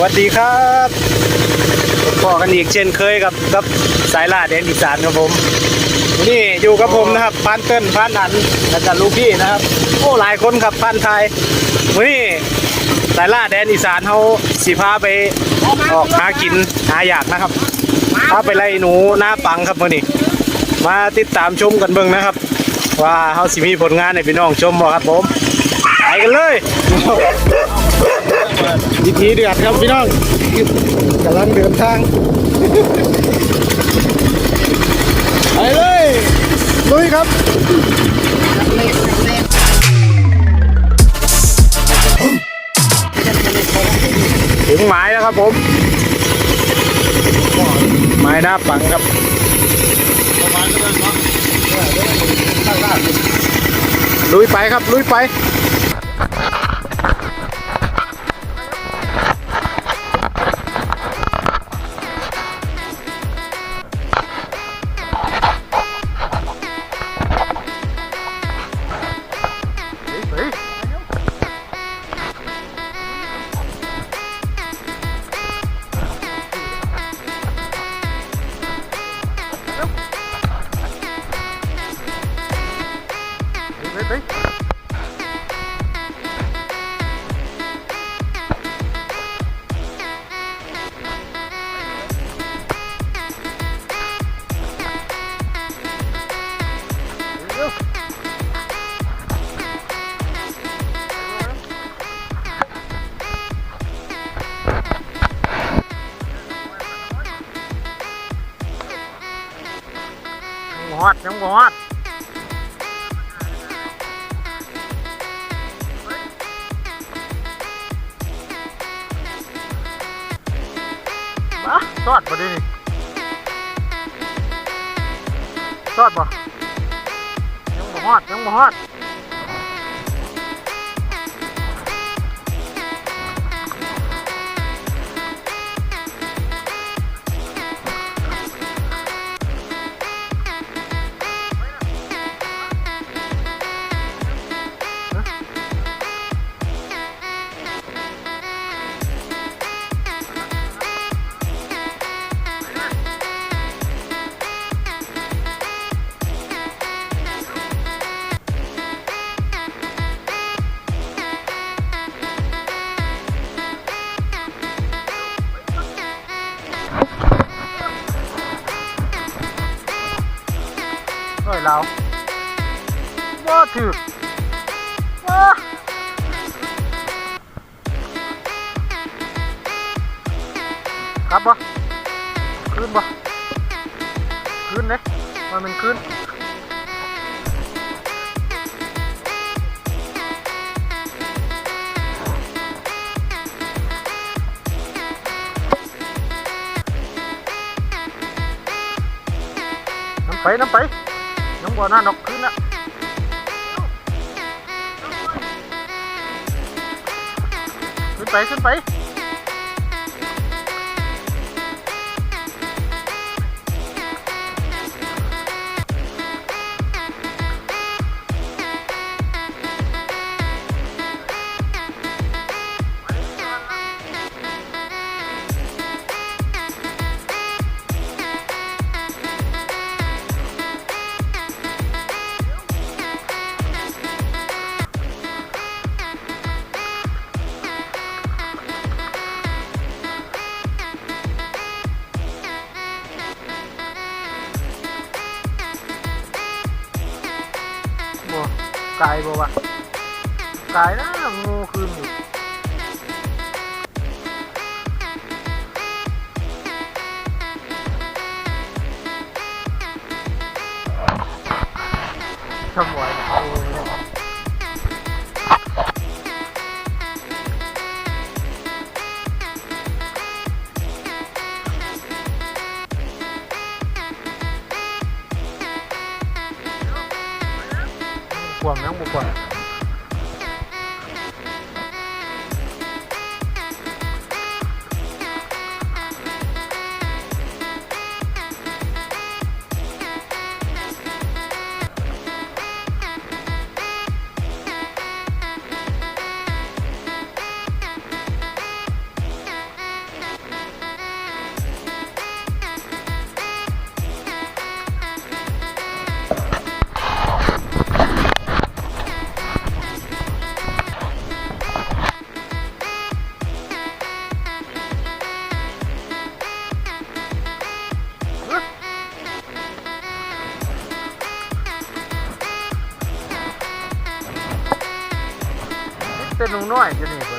สวัสดีครับพอกันอีกเช่นเคยกับกับสายล่าแดนอีสานครับผม นี่อยู่กับผมนะครับพานเติ้ลพานอันและก็ลูกพี่นะครับโอ้หลายคนครับพานไทยวันนี้สายล่าแดนอีสานเขาสิพาไปออกหากินหาอยากนะครับพาไปไล่หนูหน้าปังครับวันนี้มาติดตามชมกันเบิ่งนะครับ ว่าเขาสิมีผลงานให้พี่น้องชมบ่ครับผมไปกันเลย วิธีเดือดครับพี่น้องกำลังเดินทาง ไปเลยลุยครับถึงหมายแล้วครับผมหมายหน้าปังครับลุยไปครับลุยไป ห มาทอดบ่ดินี่ทอดบ่ยังบ่ฮอดยังบ่ฮอด คืนบ่คืนเด้มันเป็นคืนน้ำไปน้ำไปน้ำบ่อน่าดอกขึ้นละขึ้นไปขึ้นไป กายบ่วะตายนะงูคืนอยู่ทำไว้โอ้ย แต่หนุ่มน้อยอยู่นี่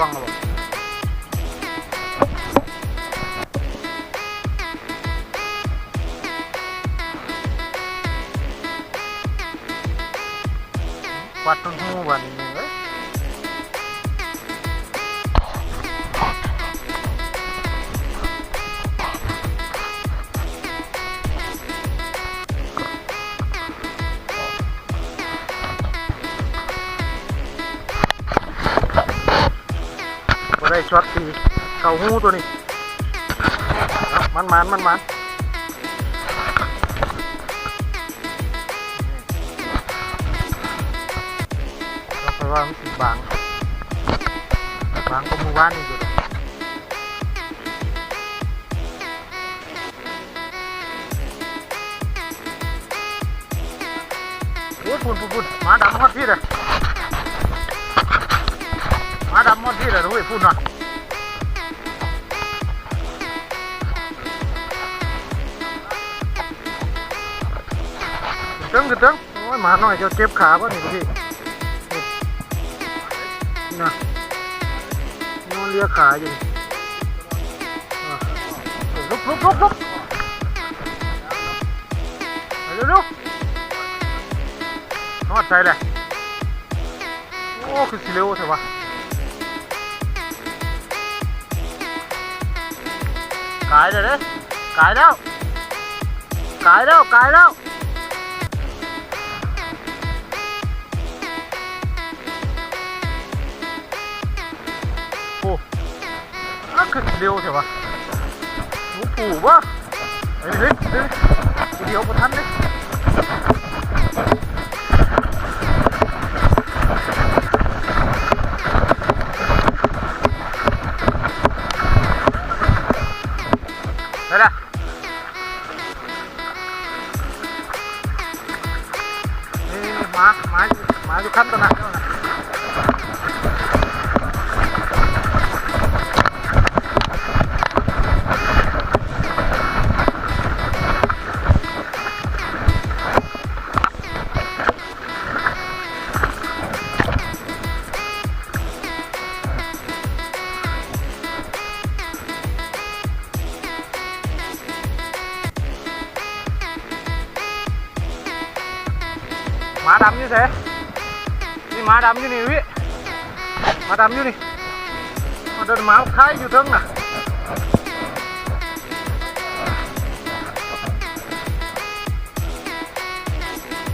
บ่นี้ช่ว ช็อตตีเข่าหูตัวนี้มันมันมันมันเราไปว่ามันสิดบางบางก็มือว่านอยู่พุ่นพุ่นพุ่นหมาดำฮอดพี่เลยมาดำฮอดพี่เลยเฮ้ยพุ่นน่อยะตึงตึงโอ้ยหมาหน่อยจะเจ็บขาป่ะนี่พี่นะนอนเลียขาอยู่ลุกลุกลุกลุกเร็วเร็วนอดใจเลยโอ้คือสิเร็วใช่ปะกายเลยเด้กายแล้วกายแล้วกายแล้ว อะคือเร็วใช่ปะหมูปู่วะเฮ้ยเฮ้ยเมาเดินหมาคายอยู่เทิงน่ะ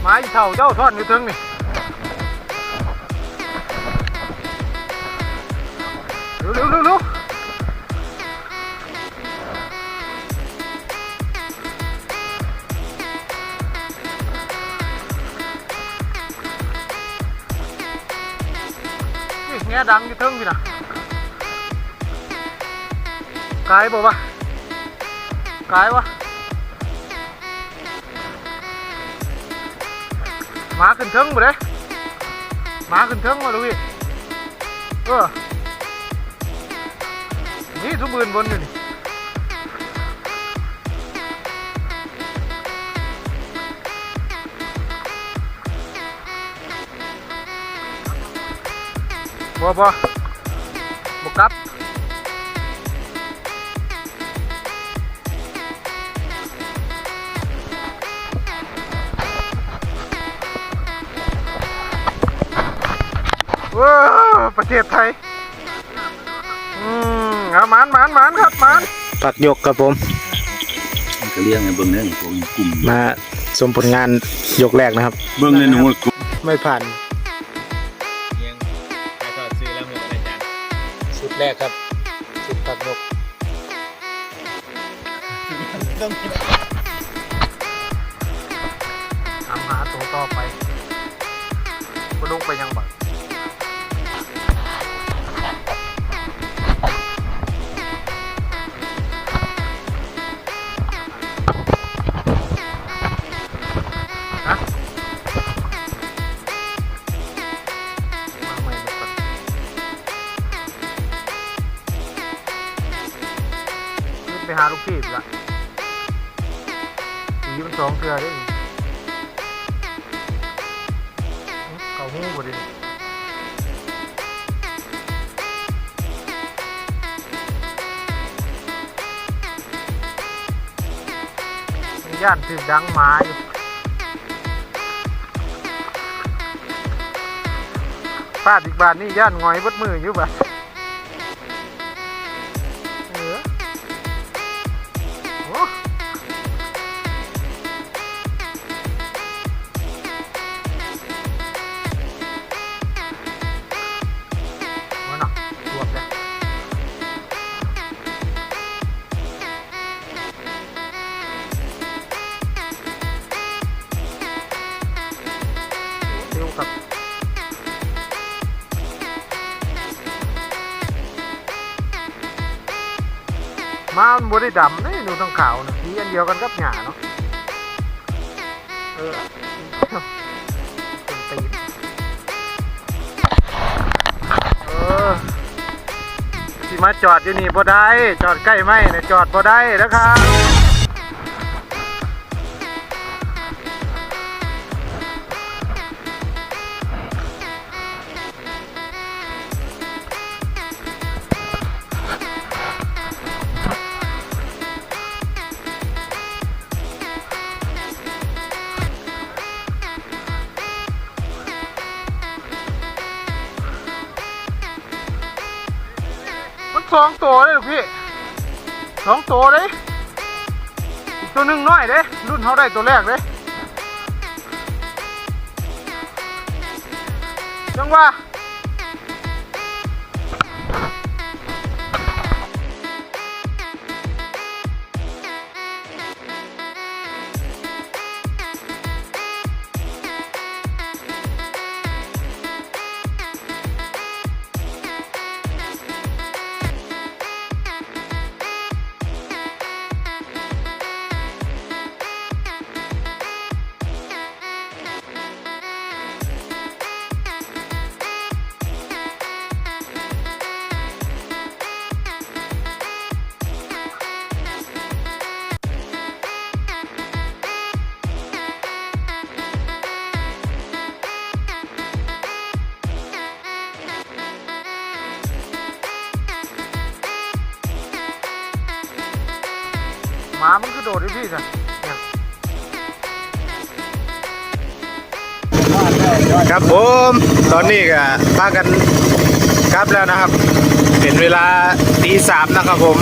หมาอีเท่าเจ้าซ่อนอยู่วเร็วเร็วเร็วนี่แง่ดังอยู่เทิงพี่น่ะกายบอกว่ากายวะหมาขึ้นเทิงบ่เด้หมาขึ้นเทิงมาดูพี่เออนี่ทุบมืนบนอยู่นี่บ่บ่บ่กลับ ว้าวประเทศไทย อืมเอาหมานหมานหมานครับหมานผักยกครับผมมันก็เลี้ยงไอ้เบิ่งเนี่ยพวกนี้กลุ่มมาชมผลงานยกแรกนะครับ เบิ่งในหนูกลุ่มไม่ผ่านยังถ่ายทอดซื้อแล้วมืออาจารย์ชุดแรกครับชุดผักยกทำหาตัวต่อไปก็ลงไปยังบัก ย่านถือดังหมาอยู่ฟาดอีกบานนี่ย่านงอยเบดมืออยู่บ่ มามันบได้ดำนี่ดูต้องขาวนะสีอันเดียวกันกับหยาเนาะเออเป็นตีนเออที่มาจอดอยู่นี่บ่ได้ จอดใกล้ไหมเนี่ยจอดบ่ได้นะครับ สองตัวเลยลูกพี่สองตัวเลยตัวหนึ่งน้อยเลยรุ่นเขาได้ตัวแรกเลยจังว่า คือโดดด้วยพี่สิเนี่ยครับผมตอนนี้ก็พากันกลับแล้วนะครับ เป็นเวลาตีสามนะครับผม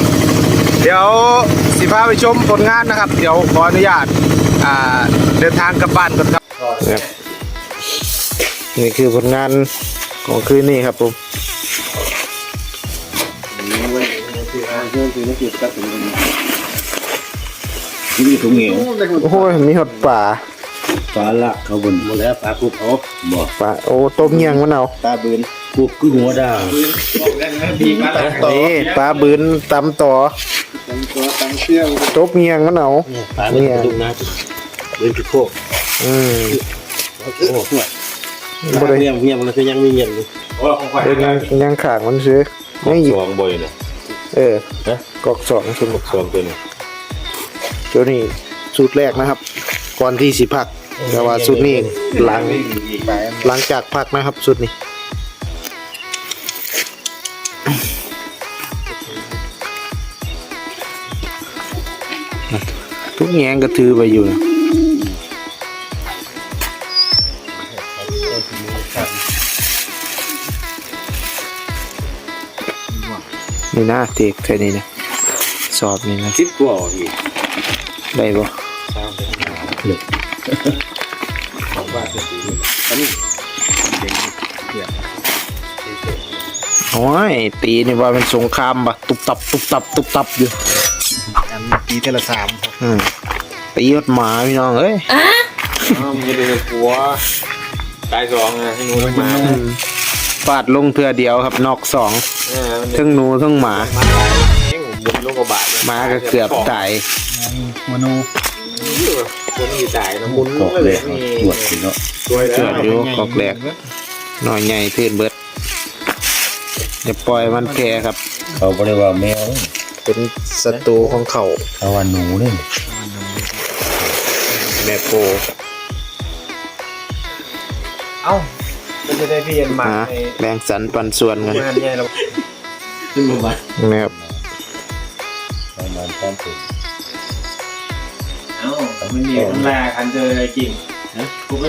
เดี๋ยวสิพาไปชมผลงานนะครับ เดี๋ยวขออนุญาตอ่าเดินทางกลับบ้านก่อนครับครับ นี่คือผลงานของคืนนี้ครับผม ที่นี่ถุงเหนียวโอ้โหมีหดป่าปลาละเขาบนหมดแล้วปลาคุกเขาบอกป่าโอ้ต้มเงียงมันเอาปลาบืนคุกคือหัวดาวนี่ปลาบืนตำต่อต้มเงียงมันเอาปลาไม่กระดุกนะบืนคือโคกอืมโอ้ห่วยบ่ได้เงียบเงียบมันคือยังมีเงียบอยู่โอ้ของข่อยเป็นยังยังขางมันซื้อยังอีกสองบ่อยน่ะเออฮะกอกสองสนุกสองตัวนี่ ตัวนี้สูตรแรกนะครับ ก่อนที่สิพัก แต่ว่าสูตรนี้หลังหลังจากพักนะครับสูตรนี้ทุกแงงก็ถือไปอยู่นะนี่นะเทกแค่นี้นะ สอบนี่นะสิบกว่าอีก ได้บ่อันนี้โอ้ยตีนี่ว่าเป็นสงครามปะตุบตับตุบตับตุบตับอยู่อันปีเทละสามอืมตียอดหมาพี่น้องเอ้ยอ้าวมึงจะได้กลัวตายสองไงให้หนูลงมาอืมฟาดลงเทือเดียวครับนอกสองเออมันทั้งหนูทั้งหมา มาตายเองผมบุญลูกกระบาดหมาก็เกือบตายมโนคนที่ตายนะมุนกอกเลยตรวจสิเนาะช่วยเกือบอยู่กอกแหลกหน่อยใหญ่ทื่นเบิดอย่าปล่อยมันแพร่ครับ เขาบ่ได้ว่าแมว เป็นศัตรูของเขาเขาว่าหนูนี่แม่โปเอ้ามันจะได้เพียนมาหาในแบ่งสรรปันส่วนกันงานใหญ่เราขึ้น มาบ้านนะครับประมาณ3ตัวเอ้ามันมีมันแรกอันเจออะไรกินกูไป